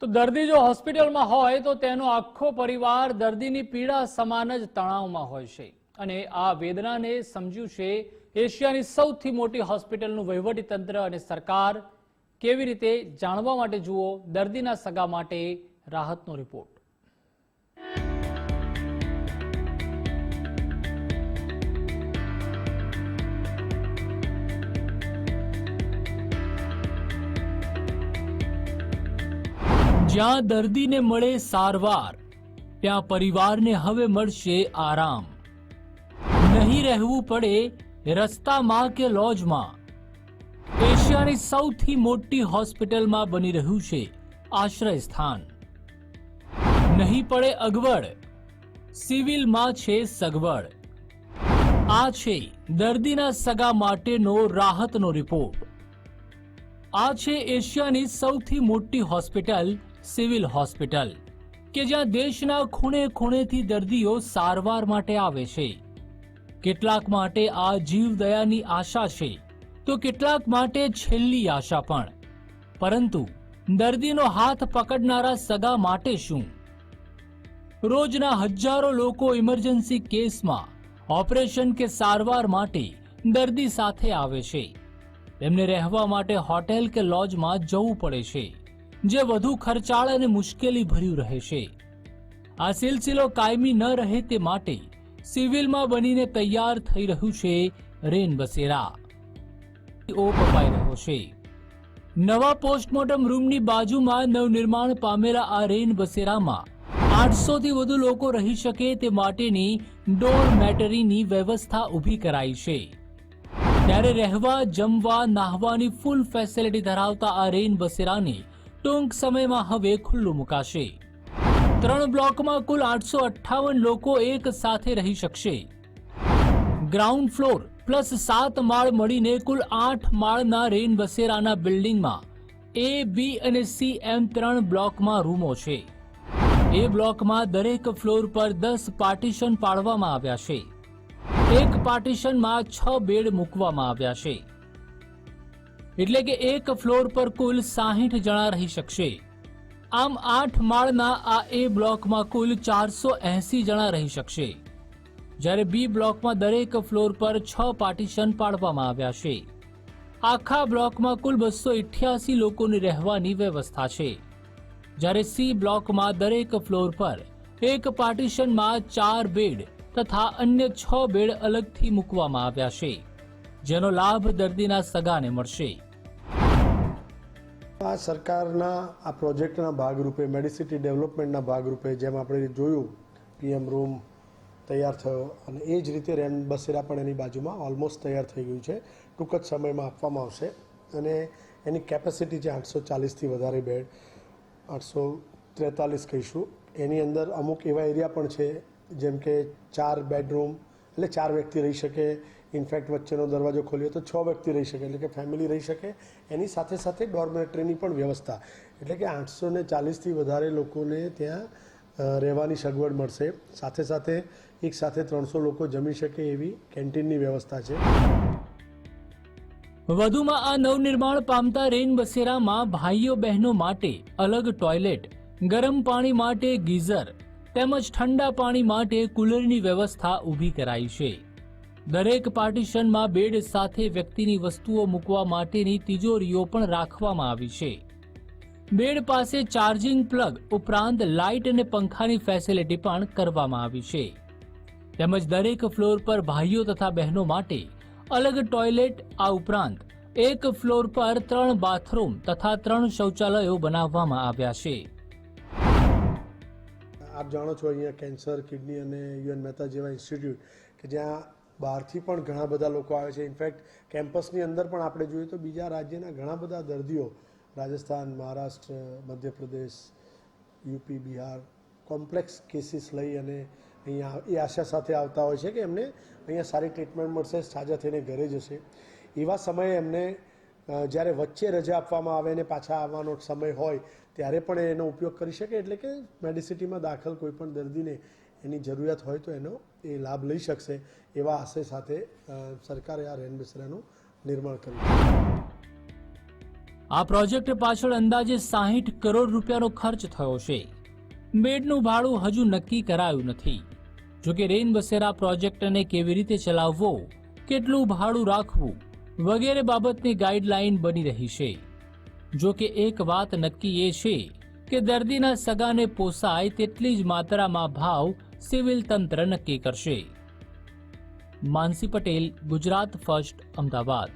તો દર્દી જો હોસ્પિટલમાં હોય તો તેનો આખો પરિવાર દર્દીની પીડા સમાન જ તણાવમાં હોય છે. અને આ વેદનાને સમજ્યું છે એશિયાની સૌથી મોટી હોસ્પિટલનું વહીવટી તંત્ર અને સરકાર. કેવી રીતે જાણવા માટે જુઓ દર્દીના સગા માટે રાહતનો રિપોર્ટ. જ્યાં દર્દીને મળે સારવાર, ત્યાં પરિવારને હવે મળશે આરામ. નહીં રહેવું પડે રસ્તામાં કે લોજમાં. એશિયાની સૌથી મોટી હોસ્પિટલમાં બની રહ્યું છે આશ્રય સ્થાન. નહીં પડે અગવડ, સિવિલમાં છે સગવડ. આ છે દર્દીના સગા માટેનો રાહતનો રિપોર્ટ. આ છે એશિયાની સૌથી મોટી હોસ્પિટલ સિવિલ હોસ્પિટલ, કે જ્યાં દેશના ખૂણે ખૂણેથી દર્દીઓ સારવાર માટે આવે છે. કેટલાક માટે આ જીવદયાની આશા છે, તો કેટલાક માટે છેલ્લી આશા પણ. પરંતુ દર્દીનો હાથ પકડનારા સગા માટે શું? રોજના હજારો લોકો ઇમરજન્સી કેસમાં ઓપરેશન કે સારવાર માટે દર્દી સાથે આવે છે. તેમને રહેવા માટે હોટેલ કે લોજમાં જવું પડે છે. જે વધુ ખર્ચાળ અને મુશ્કેલી ભર્યું રહે છે. આ સિલસિલો કાયમી ન રહે તે માટે સિવિલમાં બનીને તૈયાર થઈ રહ્યું છે રેન બસેરા. ઓપ અપાઈ રહ્યો છે. નવા પોસ્ટમોર્ટમ રૂમની બાજુમાં નવનિર્માણ પામેલા આ રેન બસેરામાં આઠસોથી વધુ લોકો રહી શકે તે માટેની ડોરમેટરીની વ્યવસ્થા ઊભી કરાઈ છે. ત્યારે રહેવા, જમવા, નાહવાની ફૂલ ફેસિલિટી ધરાવતા આ રેન બસેરાને ટૂંક સમયમાં હવે ખુલ્લું મુકાશે. ત્રણ બ્લોકમાં કુલ આઠસો અઠ્ઠાવન લોકો એક સાથે રહી શકશે. ગ્રાઉન્ડ ફ્લોર પ્લસ સાત માળ મળીને કુલ આઠ માળના રેન બસેરાના બિલ્ડિંગમાં એ બી અને સી એમ ત્રણ બ્લોકમાં રૂમો છે. એ બ્લોકમાં દરેક ફ્લોર પર દસ પાર્ટીશન પાડવામાં આવ્યા છે. એક પાર્ટીશનમાં છ બેડ મૂકવામાં આવ્યા છે. એટલે કે એક ફ્લોર પર કુલ સાહીઠ જણા રહી શકશે. આમ આઠ માળના આ એ બ્લોકમાં કુલ ચારસો એસી જણા રહી શકશે. જ્યારે બી બ્લોકમાં દરેક ફ્લોર પર છ પાર્ટીશન પાડવામાં આવ્યા છે. આખા બ્લોકમાં કુલ બસો ઇઠ્યાસી લોકોની રહેવાની વ્યવસ્થા છે. જ્યારે સી બ્લોકમાં દરેક ફ્લોર પર એક પાર્ટીશનમાં ચાર બેડ તથા અન્ય છ બેડ અલગથી મૂકવામાં આવ્યા છે, જેનો લાભ દર્દીના સગાને મળશે. આ સરકારના, આ પ્રોજેક્ટના ભાગરૂપે, મેડિસિટી ડેવલપમેન્ટના ભાગરૂપે જેમ આપણે જોયું, પીએમ રૂમ તૈયાર થયો અને એ જ રીતે રેન બસેરા પણ એની બાજુમાં ઓલમોસ્ટ તૈયાર થઈ ગયું છે. ટૂંક જ સમયમાં આપવામાં આવશે. અને એની કેપેસિટી છે આઠસો ચાલીસથી વધારે બેડ, આઠસો ત્રેતાલીસ કહીશું. એની અંદર અમુક એવા એરિયા પણ છે, જેમ કે ચાર બેડરૂમ, એટલે ચાર વ્યક્તિ રહી શકે ઇનફેક્ટ વચ્ચેનો દરવાજો ખોલ્યો તો છ વ્યક્તિ રહી શકે, એટલે કે ફેમિલી રહી શકે. એની સાથે સાથે ડોર્મેટરીની પણ વ્યવસ્થા. એટલે કે આઠસો ને ચાલીસથી વધારે લોકોને ત્યાં રહેવાની સગવડ મળશે. સાથે સાથે એક સાથે ત્રણસો લોકો જમી શકે એવી કેન્ટીનની વ્યવસ્થા છે. વધુમાં આ નવનિર્માણ પામતા રેન બસેરામાં ભાઈઓ બહેનો માટે અલગ ટોયલેટ, ગરમ પાણી માટે ગીઝર, તેમજ ઠંડા પાણી માટે કુલરની વ્યવસ્થા ઊભી કરાઈ છે. દરેક પાર્ટીશનમાં બેડ સાથે વ્યક્તિની વસ્તુઓ મૂકવા માટેની તિજોરીઓ પણ રાખવામાં આવી છે. બેડ પાસે ચાર્જિંગ પ્લગ ઉપરાંત લાઇટ અને પંખાની ફેસિલિટી પણ કરવામાં આવી છે. તેમજ દરેક ફ્લોર પર ભાઈઓ તથા બહેનો માટે અલગ ટોયલેટ, આ ઉપરાંત એક ફ્લોર પર ત્રણ બાથરૂમ તથા ત્રણ શૌચાલયો બનાવવામાં આવ્યા છે. આપ જાણો છો અહીંયા કેન્સર, કિડની અને યુએન મહેતા જેવા ઇન્સ્ટિટ્યૂટ કે જ્યાં બહારથી પણ ઘણા બધા લોકો આવે છે. ઇનફેક્ટ કેમ્પસની અંદર પણ આપણે જોઈએ તો બીજા રાજ્યના ઘણા બધા દર્દીઓ Rajasthan, Maharashtra, Madhya Pradesh, UP, Bihar complex cases લઈ અને અહીંયા એ આશા સાથે આવતા હોય છે કે એમને અહીંયા સારી ટ્રીટમેન્ટ મળશે, સાજા થઈને ઘરે જશે. એવા સમયે એમને જ્યારે વચ્ચે રજા આપવામાં આવે અને પાછા આવવાનો સમય હોય, ત્યારે પણ એનો ઉપયોગ કરી શકે. એટલે કે મેડિસિટીમાં દાખલ કોઈપણ દર્દીને એની જરૂરિયાત હોય તો એનો એ લાભ લઈ શકશે એવા આશય સાથે સરકારે આ રેન નિર્માણ કર્યું. આ પ્રોજેક્ટ પાછળ અંદાજે સાહીઠ કરોડ રૂપિયાનો ખર્ચ થયો છે. બેડનું ભાડું હજુ નક્કી કરાયું નથી. જોકે રેન બસેરા પ્રોજેક્ટને કેવી રીતે ચલાવવો, કેટલું ભાડું રાખવું, વગેરે બાબતની ગાઈડલાઈન બની રહી છે. જોકે એક વાત નક્કી એ છે કે દર્દીના સગાને પોસાય તેટલી જ માત્રામાં ભાવ સિવિલ તંત્ર નક્કી કરશે. માનસી પટેલ ગુજરાત ફર્સ્ટ અમદાવાદ.